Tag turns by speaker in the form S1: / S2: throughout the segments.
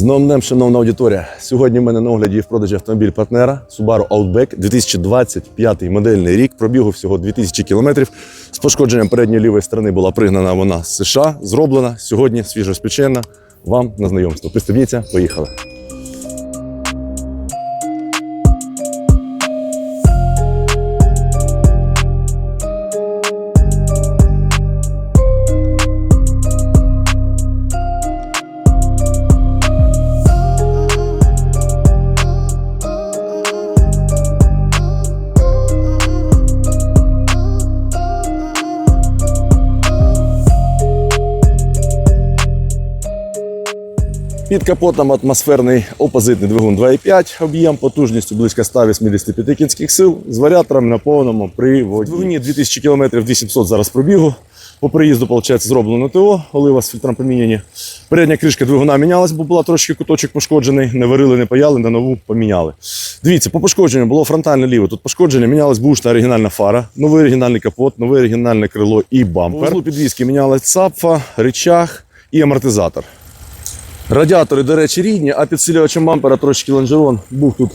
S1: З новим днем, шановна аудиторія. Сьогодні в мене на огляді в продажі автомобіль партнера Subaru Outback 2025 модельний рік. Пробігу всього 2000 кілометрів. З пошкодженням передньої лівої сторони була пригнана вона з США. Зроблена сьогодні свіжо спечена. Вам на знайомство. Пристебніться, поїхали. Під капотом атмосферний опозитний двигун 2,5, об'єм потужністю близько 185 кінських сил з варіатором на повному приводі. Двигуні 2000 км 2700 зараз пробігу. По приїзду, виходить, зроблено ТО, олива з фільтром поміняні. Передня кришка двигуна мінялась, бо була трошки куточок пошкоджений. Не варили, не паяли, на нову поміняли. Дивіться, по пошкодженню було фронтальне ліве. Тут пошкодження мінялась бушна оригінальна фара, новий оригінальний капот, нове оригінальне крило і бампер. По вузлу підвіски мінялась цапфа, рычаг і амортизатор. Радіатори, до речі, рідні, а підсилювачем бампера трошки лонжерон був тут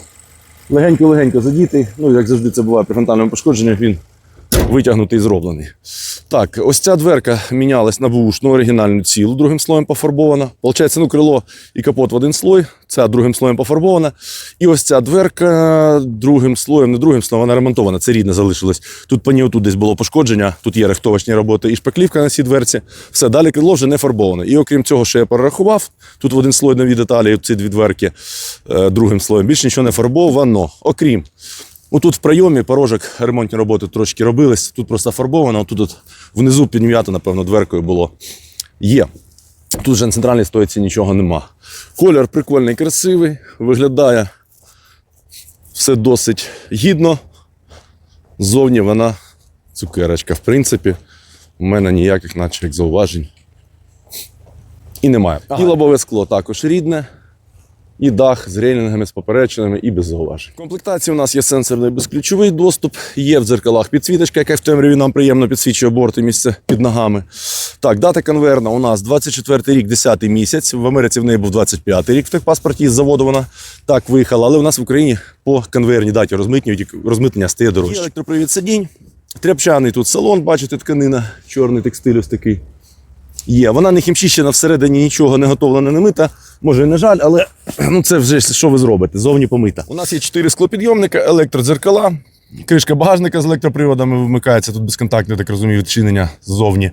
S1: легенько-легенько задітий. Ну, як завжди це буває при фронтальному пошкодженні, він витягнутий і зроблений. Так, ось ця дверка мінялась на бушну оригінальну цілу, другим слоєм пофарбована. Получається, ну, крило і капот в один слой, ця другим слоєм пофарбована. І ось ця дверка другим слоєм, не другим слоєм, вона ремонтована, це рідне залишилось. Тут по ній отут десь було пошкодження, тут є рихтовочні роботи і шпаклівка на цій дверці. Все, далі крило вже не фарбоване. І окрім цього, що я перерахував, тут в один слой нові деталі, ці дві дверки е, другим слоєм. Більше нічого не фарбовано. Окрім Отут в прийомі порожок ремонтні роботи трошки робились. Тут просто фарбовано, тут от внизу підм'ято, напевно, дверкою було. Є. Тут вже на центральній стойці нічого нема. Колір прикольний, красивий, виглядає все досить гідно. Ззовні вона цукерочка. В принципі, у мене ніяких наче як зауважень і немає. І лобове скло також рідне. І дах з рейлінгами, з поперечинами і без зауважень. В комплектації у нас є сенсорний безключовий доступ, є в дзеркалах підсвіточка, яка в темряві нам приємно підсвічує борт і місце під ногами. Так, дата конверна у нас 24 рік, 10 місяць. В Америці в неї був 25 рік в техпаспорті з заводу вона так виїхала, але у нас в Україні по конвейерній даті розмитнюють, розмитнення стає дорожче. Є електропривід сидінь, тряпчаний тут салон, бачите, тканина, чорний текстиль ось такий. Є. Вона не хімчищена всередині нічого не готовлена, не мита. Може, і не жаль, але ну це вже що ви зробите? Зовні помита. У нас є чотири склопідйомника, електродзеркала. Кришка багажника з електроприводами вимикається, тут безконтактне, так розумію, відчинення ззовні.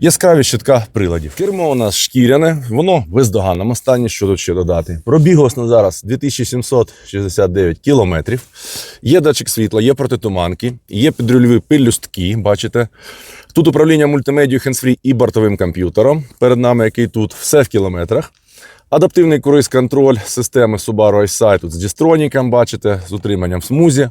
S1: Яскраві щитка приладів. Кермо у нас шкіряне, воно в бездоганному стані, що тут ще додати. Пробіг ось на зараз 2769 кілометрів. Є датчик світла, є протитуманки, є підрульові пелюстки, бачите. Тут управління мультимедією hands-free і бортовим комп'ютером. Перед нами, який тут все в кілометрах. Адаптивний круїз-контроль системи Subaru iSight тут з дістроніком, бачите, з утриманням в смузі.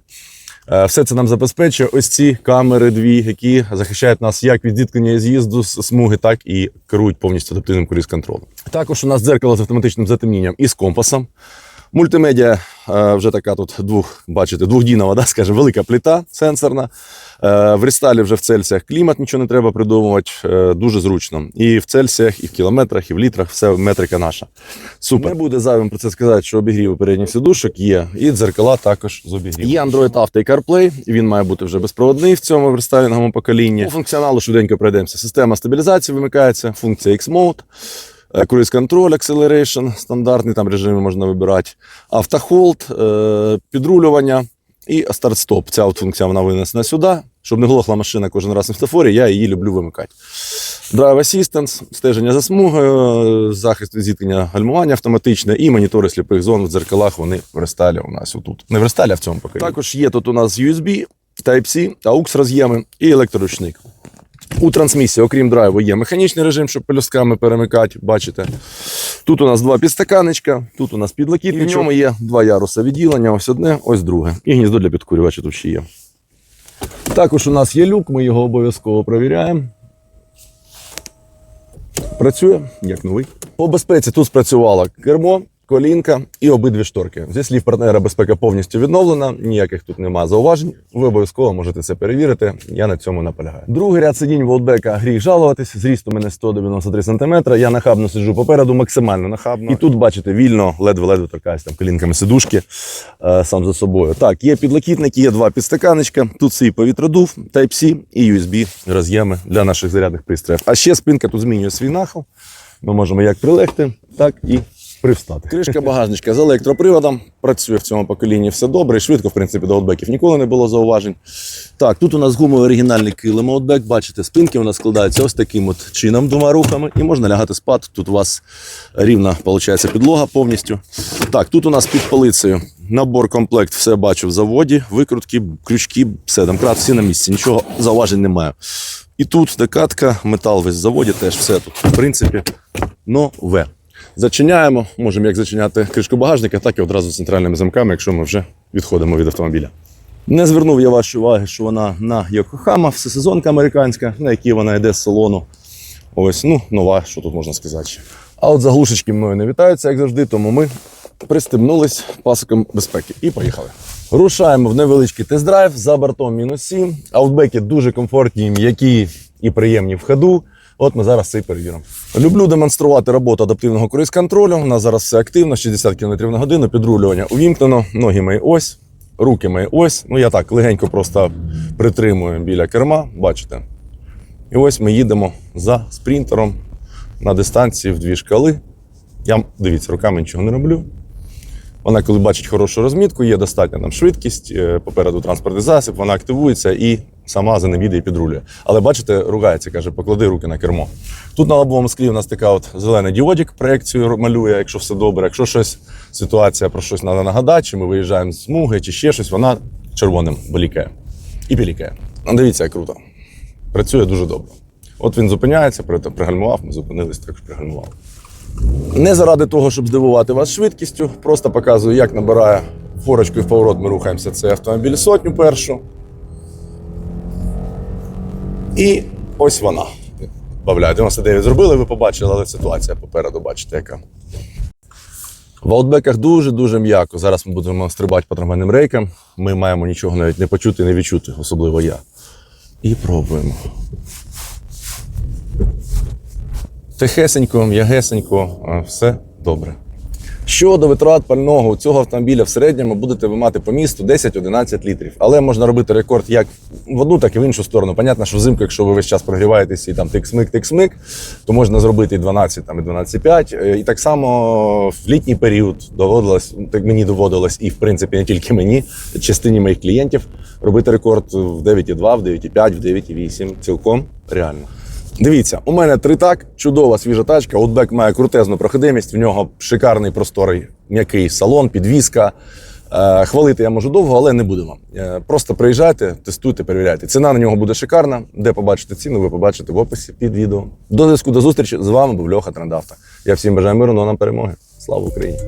S1: Е, Все це нам забезпечує ось ці камери дві, які захищають нас як від зіткнення з'їзду з смуги, так і керують повністю адаптивним круїз-контролем. Також у нас дзеркало з автоматичним затемнінням і з компасом. Мультимедіа е, вже така тут двох, бачите, двохдінова, да, скажімо, велика плита сенсорна. Е, В рестайлі вже в Цельсіях клімат нічого не треба придумувати. е, Дуже зручно. І в Цельсіях, і в кілометрах, і в літрах все метрика наша. Супер. Не буде зайвим про це сказати, що обігрів передніх сидушок є, і дзеркала також з обігрівом. Є Android Auto і CarPlay, він має бути вже безпроводний в цьому рестайлінговому поколінні. По функціоналу швиденько пройдемося. Система стабілізації вимикається, функція X-Mode. Круїз контроль, acceleration, стандартний там режими можна вибирати. Автохолд, е, підрулювання і старт-стоп. Ця от функція вона винесена сюди. Щоб не глохла машина кожен раз на світлофорі, я її люблю вимикати. Drive Assistance, стеження за смугою, захист від зіткнення гальмування автоматичне і монітори сліпих зон в дзеркалах. Вони в рестайлі у нас отут. Не в рестайлі, а в цьому поколінні. Також є тут у нас USB, Type-C, AUX роз'єми і електроручник. У трансмісії, окрім драйву, є механічний режим, щоб пелюстками перемикати. Бачите. Тут у нас два підстаканечка, тут у нас підлокітничок. І в ньому є два яруси відділення, ось одне, ось друге. І гніздо для підкурювача тут ще є. Також у нас є люк, ми його обов'язково провіряємо. Працює як новий. По безпеці тут спрацювало кермо, колінка і обидві шторки. Зі слів партнера безпека повністю відновлена, ніяких тут нема зауважень. Ви обов'язково можете це перевірити. Я на цьому наполягаю. Другий ряд сидінь Волтбека гріх жалуватись. Зріст у мене 193 см. Я нахабно сиджу попереду, максимально нахабно. І тут, бачите, вільно, ледве-ледве торкаюсь там колінками сидушки е, сам за собою. Так, є підлокітники, є два підстаканечка. Тут свій повітродув, Type-C і USB роз'єми для наших зарядних пристроїв. А ще спинка тут змінює свій нахил. Ми можемо як прилегти, так і привстати. Кришка багажничка з електроприводом. Працює в цьому поколінні все добре. І швидко, в принципі, до аутбеків ніколи не було зауважень. Так, тут у нас гумовий оригінальний килим аутбек. Бачите, спинки у нас складаються ось таким от чином двома рухами, і можна лягати спати. Тут у вас рівна виходить, підлога повністю. Так, тут у нас під полицею набор комплект, все бачу в заводі, викрутки, крючки, все, домкрат, всі на місці, нічого зауважень немає. І тут декатка, метал весь в заводі, теж все тут, в принципі, нове. Зачиняємо, можемо як зачиняти кришку багажника, так і одразу центральними замками, якщо ми вже відходимо від автомобіля. Не звернув я вашої уваги, що вона на Йокохама, всесезонка американська, на якій вона йде з салону. Ось, ну, нова, що тут можна сказати. А от заглушечки мною не вітаються, як завжди, тому ми пристебнулись пасиком безпеки і поїхали. Рушаємо в невеличкий тест-драйв за бортом мінус 7. Аутбеки дуже комфортні, м'які і приємні в ходу. От ми зараз це і перевіримо. Люблю демонструвати роботу адаптивного круїз-контролю. У нас зараз все активно, 60 км на годину, підрулювання увімкнено, ноги мої ось, руки мої ось. Ну я так легенько просто притримую біля керма, бачите. І ось ми їдемо за спринтером на дистанції в дві шкали. Я дивіться, руками нічого не роблю. Вона, коли бачить хорошу розмітку, є достатня нам швидкість, е, попереду транспортний засіб, вона активується і сама за ним і підрулює. Але бачите, ругається, каже, поклади руки на кермо. Тут на лобовому склі у нас така от зелений діодік, проекцію малює, якщо все добре. Якщо щось, ситуація про щось треба нагадати, чи ми виїжджаємо з смуги, чи ще щось, вона червоним болікає. І пілікає. Ну, Дивіться, як круто. Працює дуже добре. От він зупиняється, при- пригальмував, ми зупинились, також пригальмував. Не заради того, щоб здивувати вас швидкістю, просто показую, як набирає форочку і в поворот ми рухаємося. Це автомобіль сотню першу. І ось вона. Бавляю, 99 зробили, ви побачили, але ситуація попереду, бачите, яка. В аутбеках дуже-дуже м'яко. Зараз ми будемо стрибати по трамвайним рейкам. Ми маємо нічого навіть не почути, не відчути, особливо я. І пробуємо. Тихесенько, м'ягесенько, все добре. Щодо витрат пального у цього автомобіля в середньому будете ви мати по місту 10-11 літрів. Але можна робити рекорд як в одну, так і в іншу сторону. Понятно, що взимку, якщо ви весь час прогріваєтесь і там тик-смик, тик-смик, то можна зробити і 12, там, і 12,5. Е, І так само в літній період доводилось, так мені доводилось, і в принципі не тільки мені, частині моїх клієнтів робити рекорд в 9,2, в 9,5, в 9,8. Цілком реально. Дивіться, у мене тритак, чудова свіжа тачка. Outback має крутезну проходимість, в нього шикарний просторий м'який салон, підвізка. Е, Хвалити я можу довго, але не будемо. Е, Просто приїжджайте, тестуйте, перевіряйте. Ціна на нього буде шикарна. Де побачите ціну, ви побачите в описі під відео. До зв'язку, до зустрічі. З вами був Льоха Трендавта. Я всім бажаю миру, ну а нам перемоги. Слава Україні!